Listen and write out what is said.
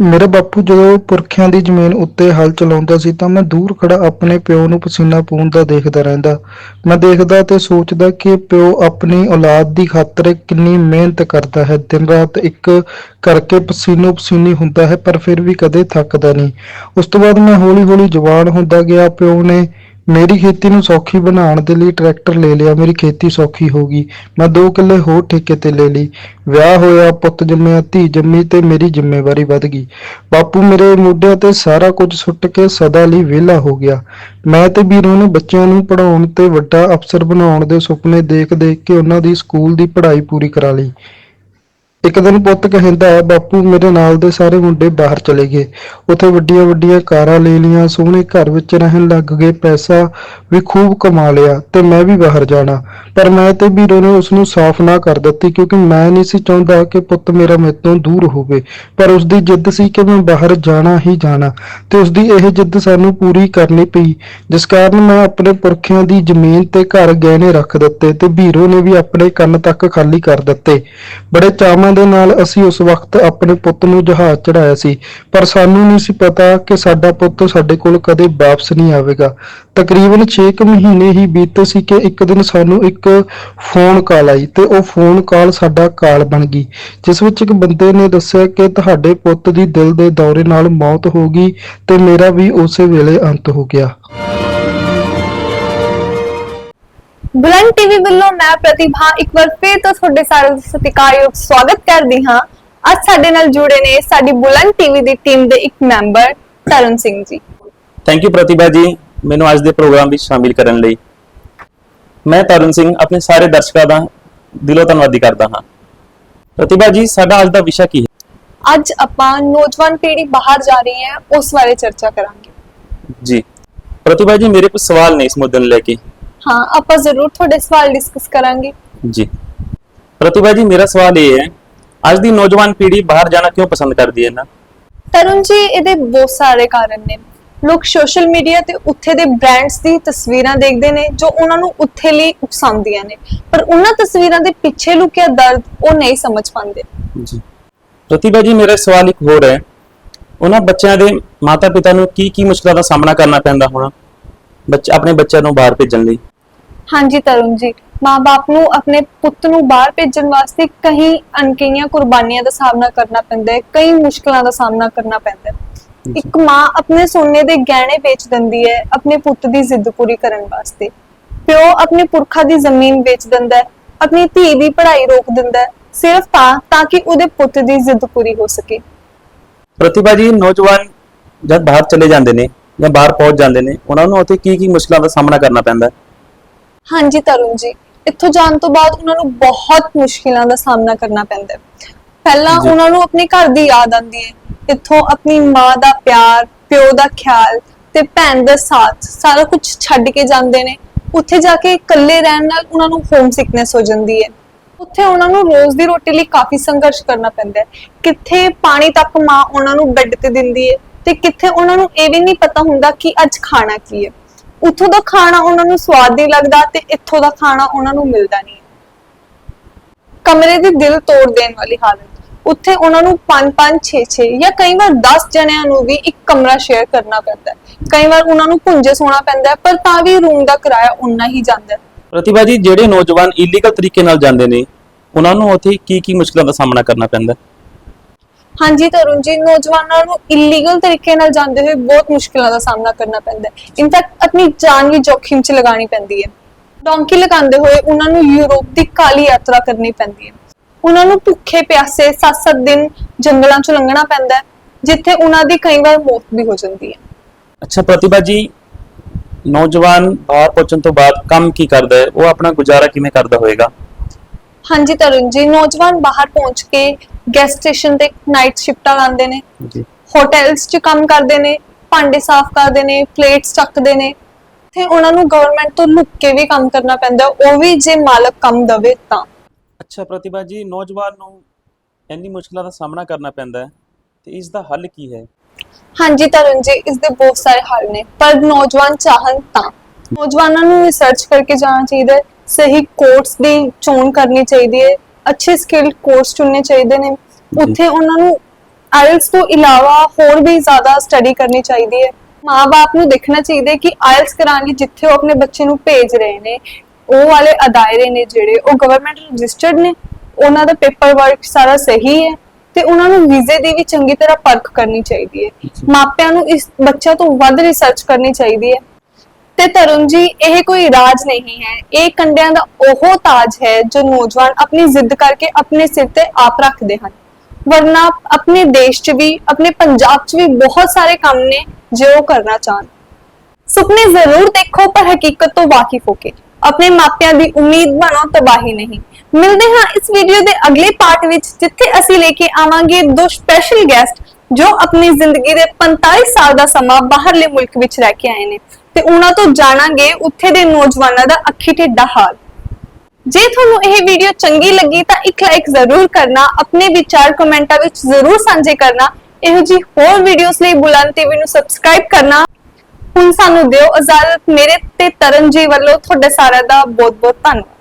ਮੇਰਾ ਬਾਪੂ ਜਦੋਂ ਪੁਰਖਿਆਂ ਦੀ ਜ਼ਮੀਨ ਉੱਤੇ ਹਲ ਚਲਾਉਂਦਾ ਸੀ ਤਾਂ ਮੈਂ ਦੂਰ ਖੜਾ ਆਪਣੇ ਪਿਓ ਨੂੰ ਪਸੀਨਾ ਪੂੰਝਦਾ ਦੇਖਦਾ ਰਹਿੰਦਾ। ਮੈਂ ਦੇਖਦਾ ਤੇ ਸੋਚਦਾ ਕਿ ਪਿਓ ਆਪਣੀ ਔਲਾਦ ਦੀ ਖਾਤਰ ਕਿੰਨੀ ਮਿਹਨਤ ਕਰਦਾ ਹੈ। ਦਿਨ ਰਾਤ ਇੱਕ ਕਰਕੇ ਪਸੀਨੋ ਪਸੀਨੀ ਹੁੰਦਾ ਹੈ, ਪਰ ਫਿਰ ਵੀ ਕਦੇ ਥੱਕਦਾ ਨਹੀਂ। ਉਸ ਤੋਂ ਬਾਅਦ ਮੈਂ ਹੌਲੀ ਹੌਲੀ ਜਵਾਨ ਹੁੰਦਾ ਗਿਆ। ਪਿਓ ਨੇ ਮੇਰੀ ਖੇਤੀ ਨੂੰ ਸੌਖੀ ਬਣਾਉਣ ਦੇ ਲਈ ਟਰੈਕਟਰ ਲੈ ਲਿਆ, ਮੇਰੀ ਖੇਤੀ ਸੌਖੀ ਹੋ ਗਈ। ਮੈਂ ਦੋ ਕਿੱਲੇ ਹੋਰ ਠੇਕੇ ਤੇ ਲੈ ਲਈ। ਵਿਆਹ ਹੋਇਆ, ਪੁੱਤ ਜੰਮਿਆ, ਧੀ ਜੰਮੀ ਤੇ ਮੇਰੀ ਜ਼ਿੰਮੇਵਾਰੀ ਵੱਧ ਗਈ। ਬਾਪੂ ਮੇਰੇ ਮੋਢਿਆਂ ਤੇ ਸਾਰਾ ਕੁਝ ਸੁੱਟ ਕੇ ਸਦਾ ਲਈ ਵਿਹਲਾ ਹੋ ਗਿਆ। ਮੈਂ ਤੇ ਵੀਰੋ ਨੇ, ਬੱਚਿਆਂ ਨੂੰ ਪੜ੍ਹਾਉਣ ਤੇ ਵੱਡਾ ਅਫਸਰ ਬਣਾਉਣ ਦੇ ਸੁਪਨੇ ਦੇਖ ਦੇਖ ਕੇ ਉਹਨਾਂ ਦੀ ਸਕੂਲ ਦੀ ਪੜ੍ਹਾਈ ਪੂਰੀ ਕਰਾ ਲਈ। ਇੱਕ ਦਿਨ ਪੁੱਤ ਕਹਿੰਦਾ, ਬਾਪੂ, ਮੇਰੇ ਨਾਲ ਦੇ ਸਾਰੇ ਮੁੰਡੇ ਬਾਹਰ ਚਲੇ ਗਏ। ਉੱਥੇ ਵੱਡੀਆਂ ਵੱਡੀਆਂ ਕਾਰਾਂ ਲੈ ਲਈਆਂ, ਸੋਹਣੇ ਘਰ ਵਿੱਚ ਰਹਿਣ ਲੱਗ ਗਏ, ਪੈਸਾ ਵੀ ਖੂਬ ਕਮਾ ਲਿਆ ਤੇ ਮੈਂ ਵੀ ਬਾਹਰ ਜਾਣਾ। ਪਰ ਮੈਂ ਤੇ ਵੀਰੋ ਨੇ ਉਸ ਨੂੰ ਸਾਫ਼ ਨਾ ਕਰ ਦਿੱਤੀ ਕਿਉਂਕਿ ਮੈਂ ਨਹੀਂ ਸੀ ਚਾਹੁੰਦਾ ਕਿ ਪੁੱਤ ਮੇਰਾ ਮੇਰੇ ਤੋਂ ਦੂਰ ਹੋਵੇ। ਪਰ ਉਸ ਦੀ ਜਿੱਦ ਸੀ ਕਿ ਮੈਂ ਬਾਹਰ ਜਾਣਾ ਹੀ ਜਾਣਾ ਤੇ ਉਸ ਦੀ ਇਹ ਜਿੱਦ ਸਾਨੂੰ ਪੂਰੀ ਕਰਨੀ ਪਈ, ਜਿਸ ਕਾਰਨ ਮੈਂ ਆਪਣੇ ਪੁਰਖਿਆਂ ਦੀ ਜ਼ਮੀਨ ਤੇ ਘਰ ਗਹਿਣੇ ਰੱਖ ਦਿੱਤੇ ਤੇ ਵੀਰੋ ਨੇ ਵੀ ਆਪਣੇ ਕੰਨ ਤੱਕ ਖਾਲੀ ਕਰ ਦਿੱਤੇ। ਬੜੇ ਚਾਵਾਂ ਦੇ ਨਾਲ ਅਸੀਂ ਉਸ ਵਕਤ ਆਪਣੇ ਪੁੱਤ ਨੂੰ ਜਹਾਜ਼ ਚੜਾਇਆ ਸੀ, ਪਰ ਸਾਨੂੰ ਨਹੀਂ ਸੀ ਪਤਾ ਕਿ ਸਾਡਾ ਪੁੱਤ ਸਾਡੇ ਕੋਲ ਕਦੇ ਵਾਪਸ ਨਹੀਂ ਆਵੇਗਾ। ਤਕਰੀਬਨ 6 ਮਹੀਨੇ ਹੀ ਬੀਤੇ ਸੀ ਕਿ ਇੱਕ ਦਿਨ ਸਾਨੂੰ ਇੱਕ ਫੋਨ ਕਾਲ ਆਈ ਤੇ ਉਹ ਫੋਨ ਕਾਲ ਸਾਡਾ ਕਾਲ ਬਣ ਗਈ, ਜਿਸ ਵਿੱਚ ਇੱਕ ਬੰਦੇ ਨੇ ਦੱਸਿਆ ਕਿ ਤੁਹਾਡੇ ਪੁੱਤ ਦੀ ਦਿਲ ਦੇ ਦੌਰੇ ਨਾਲ ਮੌਤ ਹੋ ਗਈ ਤੇ ਮੇਰਾ ਵੀ ਉਸੇ ਵੇਲੇ ਅੰਤ ਹੋ ਗਿਆ। ਬੁਲੰਦ ਟੀਵੀ ਵੱਲੋਂ ਮੈਂ ਪ੍ਰਤਿਭਾ ਇੱਕ ਵਾਰ ਫੇਰ ਤੋਂ ਤੁਹਾਡੇ ਸਾਰਿਆਂ ਦਾ ਸਤਿਕਾਰਯੋਗ ਸਵਾਗਤ ਕਰਦੀ ਹਾਂ। ਅੱਜ ਸਾਡੇ ਨਾਲ ਜੁੜੇ ਨੇ ਸਾਡੀ ਬੁਲੰਦ ਟੀਵੀ ਦੀ ਟੀਮ ਦੇ ਇੱਕ member Tarun Singh ji. Thank you ਪ੍ਰਤਿਭਾ ਜੀ। ਮੈਨੂੰ ਅੱਜ ਦੇ ਪ੍ਰੋਗਰਾਮ ਵਿੱਚ ਸ਼ਾਮਿਲ ਕਰਨ ਲਈ। ਮੈਂ ਤਰੁਣ ਸਿੰਘ ਆਪਣੇ ਸਾਰੇ ਦਰਸ਼ਕਾਂ ਦਾ ਦਿਲੋਂ ਧੰਨਵਾਦੀ ਕਰਦਾ ਹਾਂ। ਪ੍ਰਤਿਭਾ ਜੀ ਸਾਡਾ ਅੱਜ ਦਾ ਵਿਸ਼ਾ ਕੀ ਹੈ? ਅੱਜ ਆਪਾਂ ਨੌਜਵਾਨ ਪੀੜ੍ਹੀ ਬਾਹਰ ਜਾ ਰਹੀ ਹੈ ਉਸ ਬਾਰੇ ਚਰਚਾ ਕਰਾਂਗੇ। ਜੀ। ਪ੍ਰਤਿਭਾ ਜੀ ਮੇਰੇ ਕੁਝ ਸਵਾਲ ਨੇ ਇਸ ਮੁੱਦੇ ਨੂੰ ਲੈ ਕੇ। ਹਾਂ ਆਪਾਂ ਜ਼ਰੂਰ ਤੁਹਾਡੇ ਸਵਾਲ ਡਿਸਕਸ ਕਰਾਂਗੇ। ਜੀ। ਪ੍ਰਤਿਭਾ ਜੀ ਮੇਰਾ ਸਵਾਲ ਇਹ ਹੈ ਅੱਜ ਦੀ ਨੌਜਵਾਨ ਪੀੜ੍ਹੀ ਬਾਹਰ ਜਾਣਾ ਕਿਉਂ ਪਸੰਦ ਕਰਦੀ ਹੈ ਨਾ ਤਰੁਣ ਜੀ ਇਹਦੇ ਬਹੁਤ ਸਾਰੇ ਕਾਰਨ ਨੇ। ਲੋਕ ਸੋਸ਼ਲ ਮੀਡੀਆ ਤੇ ਉੱਥੇ ਦੇ ਬ੍ਰਾਂਡਸ ਦੀ ਤਸਵੀਰਾਂ ਦੇਖਦੇ ਨੇ ਜੋ ਉਹਨਾਂ ਨੂੰ ਉੱਥੇ ਲਈ ਉਕਸਾਉਂਦੀਆਂ ਨੇ। ਪਰ ਉਹਨਾਂ ਤਸਵੀਰਾਂ ਦੇ ਪਿੱਛੇ ਲੁਕਿਆ ਦਰਦ ਉਹ ਨਹੀਂ ਸਮਝ ਪਾਉਂਦੇ। ਜੀ। ਪ੍ਰਤਿਭਾ ਜੀ ਮੇਰਾ ਸਵਾਲ ਇੱਕ ਹੋਰ ਹੈ। ਉਹਨਾਂ ਬੱਚਿਆਂ ਦੇ ਮਾਤਾ-ਪਿਤਾ ਨੂੰ ਕੀ ਕੀ ਮੁਸ਼ਕਲਾਂ ਦਾ ਸਾਹਮਣਾ ਕਰਨਾ ਪੈਂਦਾ ਹੋਣਾ? ਬੱਚੇ ਆਪਣੇ ਬੱਚਿਆਂ ਨੂੰ ਬਾਹਰ ਭੇਜਣ ਲਈ। ਹਾਂਜੀ ਤਰੁਣ ਜੀ। ਮਾਪੇ ਨੂੰ ਆਪਣੇ ਪੁੱਤ ਨੂੰ ਬਾਹਰ ਭੇਜਣ ਵਾਸਤੇ ਕਈ ਅਣਕਹੀਆਂ ਕੁਰਬਾਨੀਆਂ ਦਾ ਸਾਹਮਣਾ ਕਰਨਾ ਪੈਂਦਾ ਹੈ ਕਈ ਮੁਸ਼ਕਲਾਂ ਦਾ ਸਾਹਮਣਾ ਕਰਨਾ ਪੈਂਦਾ ਹੈ। ਇੱਕ ਮਾਂ ਆਪਣੇ ਸੋਨੇ ਦੇ ਗਹਿਣੇ ਵੇਚ ਦਿੰਦੀ ਹੈ ਆਪਣੇ ਪੁੱਤ ਦੀ ਜ਼ਿੱਦ ਪੂਰੀ ਕਰਨ ਵਾਸਤੇ। ਪਿਓ ਆਪਣੇ ਪੁਰਖਾਂ ਦੀ ਜ਼ਮੀਨ ਵੇਚ ਦਿੰਦਾ ਹੈ ਆਪਣੀ ਧੀ ਦੀ ਪੜ੍ਹਾਈ ਰੋਕ ਦਿੰਦਾ ਹੈ ਸਿਰਫ ਤਾਂ ਤਾਂ ਕਿ ਉਹਦੇ ਪੁੱਤ ਦੀ ਜ਼ਿੱਦ ਪੂਰੀ ਹੋ ਸਕੇ। ਪ੍ਰਤਿਭਾ ਜੀ ਨੌਜਵਾਨ ਜਦ ਬਾਹਰ ਚਲੇ ਜਾਂਦੇ ਨੇ ਜਾਂ ਬਾਹਰ ਪਹੁੰਚ ਜਾਂਦੇ ਨੇ ਉਹਨਾਂ ਨੂੰ ਉੱਥੇ ਕੀ ਕੀ ਮੁਸ਼ਕਲਾਂ ਦਾ ਸਾਹਮਣਾ ਕਰਨਾ ਪੈਂਦਾ ਹੈ? ਹਾਂਜੀ ਤਰੁਣ ਜੀ ਇੱਥੋਂ ਜਾਣ ਤੋਂ ਬਾਅਦ ਉਹਨਾਂ ਨੂੰ ਬਹੁਤ ਮੁਸ਼ਕਿਲਾਂ ਦਾ ਸਾਹਮਣਾ ਕਰਨਾ ਪੈਂਦਾ ਹੈ। ਪਹਿਲਾਂ ਜੀ। ਉਹਨਾਂ ਨੂੰ ਆਪਣੇ ਘਰ ਦੀ ਯਾਦ ਆਉਂਦੀ ਹੈ। ਇੱਥੋਂ ਆਪਣੀ ਮਾਂ ਦਾ ਪਿਆਰ ਪਿਓ ਦਾ ਖਿਆਲ ਤੇ ਭੈਣ ਦਾ ਸਾਥ ਸਾਰਾ ਕੁਝ ਛੱਡ ਕੇ ਜਾਂਦੇ ਨੇ। ਉੱਥੇ ਜਾ ਕੇ ਇਕੱਲੇ ਰਹਿਣ ਨਾਲ ਉਹਨਾਂ ਨੂੰ ਹੋਮ ਸਿਕਨੈਸ ਹੋ ਜਾਂਦੀ ਹੈ। ਉੱਥੇ ਉਹਨਾਂ ਨੂੰ ਰੋਜ਼ ਦੀ ਰੋਟੀ ਲਈ ਕਾਫੀ ਸੰਘਰਸ਼ ਕਰਨਾ ਪੈਂਦਾ ਹੈ। ਕਿੱਥੇ ਪਾਣੀ ਤੱਕ ਮਾਂ ਉਹਨਾਂ ਨੂੰ ਬੈੱਡ ਤੇ ਦਿੰਦੀ ਹੈ ਤੇ ਕਿੱਥੇ ਉਹਨਾਂ ਨੂੰ ਇਹ ਵੀ ਨਹੀਂ ਪਤਾ ਹੁੰਦਾ ਕਿ ਅੱਜ ਖਾਣਾ ਕੀ ਹੈ। ਉੱਥੋਂ ਦਾ ਖਾਣਾ ਉਹਨਾਂ ਨੂੰ ਸਵਾਦ ਨਹੀਂ ਲੱਗਦਾ ਤੇ ਇੱਥੋਂ ਦਾ ਖਾਣਾ ਉਹਨਾਂ ਨੂੰ ਮਿਲਦਾ ਨਹੀਂ। ਕਮਰੇ ਦੀ ਦਿਲ ਤੋੜ ਦੇਣ ਵਾਲੀ ਹਾਲਤ। ਉੱਥੇ ਉਹਨਾਂ ਨੂੰ 5 5 6 6 ਜਾਂ ਕਈ ਵਾਰ 10 ਜਣਿਆਂ ਨੂੰ ਵੀ ਇੱਕ ਕਮਰਾ ਸ਼ੇਅਰ ਕਰਨਾ ਪੈਂਦਾ ਹੈ। ਕਈ ਵਾਰ ਉਹਨਾਂ ਨੂੰ ਪੁੰਜੇ ਸੋਣਾ ਪੈਂਦਾ ਪਰ ਤਾਂ ਵੀ ਰੂਮ ਦਾ ਕਿਰਾਇਆ ਉਨਾ ਹੀ ਜਾਂਦਾ ਹੈ। ਪ੍ਰਤਿਭਾ ਜੀ, ਜਿਹੜੇ ਨੌਜਵਾਨ ਇਲੀਗਲ ਤਰੀਕੇ ਨਾਲ ਜਾਂਦੇ ਨੇ, ਉਹਨਾਂ ਨੂੰ ਉੱਥੇ ਕੀ ਕੀ ਮੁਸ਼ਕਲਾਂ ਦਾ ਸਾਹਮਣਾ ਕਰਨਾ ਪੈਂਦਾ ਹੈ? ਹਾਂਜੀ ਤਰੁਣ ਜੀ ਨੌਜਵਾਨਾਂ ਨੂੰ ਇਲੀਗਲ ਤਰੀਕੇ ਨਾਲ ਜਾਂਦੇ ਹੋਏ ਬਹੁਤ ਮੁਸ਼ਕਿਲਾਂ ਦਾ ਸਾਹਮਣਾ ਕਰਨਾ ਪੈਂਦਾ ਹੈ। ਇਨਫੈਕਟ ਆਪਣੀ ਜਾਨ ਵੀ ਜੋਖਿਮ 'ਚ ਲਗਾਉਣੀ ਪੈਂਦੀ ਹੈ। ਡੋਂਕੀ ਲਗਾਉਂਦੇ ਹੋਏ ਉਹਨਾਂ ਨੂੰ ਯੂਰਪ ਦੀ ਕਾਲੀ ਯਾਤਰਾ ਕਰਨੀ ਪੈਂਦੀ ਹੈ। ਉਹਨਾਂ ਨੂੰ ਭੁੱਖੇ ਪਿਆਸੇ 7-7 ਦਿਨ ਜੰਗਲਾਂ 'ਚ ਲੰਘਣਾ ਪੈਂਦਾ ਹੈ, ਜਿੱਥੇ ਉਹਨਾਂ ਦੀ ਕਈ ਵਾਰ ਮੌਤ ਵੀ ਹੋ ਜਾਂਦੀ ਹੈ। ਅੱਛਾ, ਪ੍ਰਤਿਭਾ ਜੀ, ਨੌਜਵਾਨ ਬਾਹਰ ਪਹੁੰਚਣ ਤੋਂ ਬਾਅਦ ਕੰਮ ਕੀ ਕਰਦਾ ਹੈ? ਉਹ ਆਪਣਾ ਗੁਜ਼ਾਰਾ ਕਿਵੇਂ ਕਰਦਾ ਹੋਵੇਗਾ ਹਾਂਜੀ ਤਰੁਣ ਜੀ ਨੌਜਵਾਨ ਬਾਹਰ ਪਹੁੰਚ ਕੇ ਗੈਸ ਸਟੇਸ਼ਨ ਤੇ ਨਾਈਟ ਸ਼ਿਫਟਾਂ ਲਾਉਂਦੇ ਨੇ। ਜੀ। ਹੋਟਲਸ 'ਚ ਕੰਮ ਕਰਦੇ ਨੇ ਭਾਂਡੇ ਸਾਫ਼ ਕਰਦੇ ਨੇ ਪਲੇਟਸ ਚੱਕਦੇ ਨੇ। ਤੇ ਉਹਨਾਂ ਨੂੰ ਗਵਰਨਮੈਂਟ ਤੋਂ ਲੁੱਕ ਕੇ ਵੀ ਕੰਮ ਕਰਨਾ ਪੈਂਦਾ ਉਹ ਵੀ ਜੇ ਮਾਲਕ ਕੰਮ ਦਵੇ ਤਾਂ। ਅੱਛਾ ਪ੍ਰਤਿਭਾ ਜੀ ਨੌਜਵਾਨ ਨੂੰ ਇੰਨੀ ਮੁਸ਼ਕਲਾਂ ਦਾ ਸਾਹਮਣਾ ਕਰਨਾ ਪੈਂਦਾ ਹੈ ਤੇ ਇਸ ਦਾ ਹੱਲ ਕੀ ਹੈ? ਹਾਂਜੀ ਤਰੁਣ ਜੀ ਇਸ ਦੇ ਬਹੁਤ ਸਾਰੇ ਹੱਲ ਨੇ ਪਰ ਨੌਜਵਾਨ ਚਾਹਨ ਤਾਂ। ਨੌਜਵਾਨਾਂ ਨੂੰ ਰਿਸਰਚ ਕਰਕੇ ਜਾਣਾ ਚਾਹੀਦਾ ਹੈ ਸਹੀ ਕੋਰਸ ਦੀ ਚੋਣ ਕਰਨੀ ਚਾਹੀਦੀ ਹੈ ਅੱਛੇ ਸਕਿੱਲ ਕੋਰਸ ਚੁਣਨੇ ਚਾਹੀਦੇ ਨੇ। ਉੱਥੇ ਉਹਨਾਂ ਨੂੰ ਆਇਲਸ ਤੋਂ ਇਲਾਵਾ ਹੋਰ ਵੀ ਜ਼ਿਆਦਾ ਸਟੱਡੀ ਕਰਨੀ ਚਾਹੀਦੀ ਹੈ। ਮਾਪੇ ਨੂੰ ਦੇਖਣਾ ਚਾਹੀਦਾ ਕਿ ਆਇਲਸ ਕਰਾਉਣ ਲਈ ਜਿੱਥੇ ਉਹ ਆਪਣੇ ਬੱਚੇ ਨੂੰ ਭੇਜ ਰਹੇ ਨੇ। ਉਹ ਵਾਲੇ ਅਦਾਇਰੇ ਨੇ ਜਿਹੜੇ ਉਹ ਗਵਰਨਮੈਂਟ ਰਜਿਸਟਰਡ ਨੇ। ਉਹਨਾਂ ਦਾ ਪੇਪਰ ਵਰਕ ਸਾਰਾ ਸਹੀ ਹੈ ਤੇ ਉਹਨਾਂ ਨੂੰ ਵੀਜ਼ੇ ਦੀ ਵੀ ਚੰਗੀ ਤਰ੍ਹਾਂ ਪਰਖ ਕਰਨੀ ਚਾਹੀਦੀ ਹੈ। ਮਾਪਿਆਂ ਨੂੰ ਇਸ ਬੱਚਾ ਤੋਂ ਵੱਧ ਰਿਸਰਚ ਕਰਨੀ ਚਾਹੀਦੀ ਹੈ। ਤੇ ਤਰੁਣ ਜੀ, ਇਹ ਕੋਈ ਰਾਜ ਨਹੀਂ ਹੈ। ਇਹ ਕੰਡਿਆਂ ਦਾ ਉਹ ਤਾਜ ਹੈ ਜੋ ਨੌਜਵਾਨ ਆਪਣੀ ਜ਼ਿੱਦ ਕਰਕੇ ਆਪਣੇ ਸਿਰ ਤੇ ਆਪ ਰੱਖਦੇ ਹਨ। ਵਰਨਾ ਆਪਣੇ ਦੇਸ਼ 'ਚ ਵੀ, ਆਪਣੇ ਪੰਜਾਬ 'ਚ ਵੀ ਬਹੁਤ ਸਾਰੇ ਕੰਮ ਨੇ ਜੋ ਉਹ ਕਰਨਾ ਚਾਹਣ। ਸੁਪਨੇ ਜ਼ਰੂਰ ਦੇਖੋ, ਪਰ ਹਕੀਕਤ ਤੋਂ ਵਾਕਿਫ ਹੋ ਕੇ। ਆਪਣੇ ਮਾਪਿਆਂ ਦੀ ਉਮੀਦ ਬਣੋ ਤਬਾਹੀ ਨਹੀਂ। ਮਿਲਦੇ ਹਾਂ ਇਸ ਵੀਡੀਓ ਦੇ ਅਗਲੇ ਪਾਰਟ ਵਿੱਚ, ਜਿੱਥੇ ਅਸੀਂ ਲੈ ਕੇ ਆਵਾਂਗੇ ਦੋ ਸਪੈਸ਼ਲ ਗੈਸਟ ਜੋ ਆਪਣੀ ਜ਼ਿੰਦਗੀ ਦੇ 45 ਸਾਲ ਦਾ ਸਮਾਂ ਬਾਹਰਲੇ ਮੁਲਕ ਵਿੱਚ ਰਹਿ ਕੇ ਆਏ ਨੇ। ਤੇ ਉਹਨਾਂ ਤੋਂ ਜਾਣਾਂਗੇ ਉੱਥੇ ਦੇ ਨੌਜਵਾਨਾਂ ਦਾ ਅੱਖੀ ਢਿੱਡਾ ਹਾਲ। ਜੇ ਤੁਹਾਨੂੰ ਇਹ ਵੀਡੀਓ ਚੰਗੀ ਲੱਗੀ ਤਾਂ ਇੱਕ ਲਾਈਕ ਜ਼ਰੂਰ ਕਰਨਾ, ਆਪਣੇ ਵਿਚਾਰ ਕਮੈਂਟਾਂ ਵਿੱਚ ਜ਼ਰੂਰ ਸਾਂਝੇ ਕਰਨਾ, ਇਹੋ ਜੀ ਹੋਰ ਵੀਡੀਓਜ਼ ਲਈ ਬੁਲੰਦ ਟੀਵੀ ਨੂੰ ਸਬਸਕ੍ਰਾਈਬ ਕਰਨਾ। ਹੁਣ ਸਾਨੂੰ ਦਿਓ ਇਜਾਜ਼ਤ, ਮੇਰੇ ਤੇ ਤਰਨਜੀ ਵੱਲੋਂ ਤੁਹਾਡੇ ਸਾਰਿਆਂ ਦਾ ਬਹੁਤ ਬਹੁਤ ਧੰਨਵਾਦ।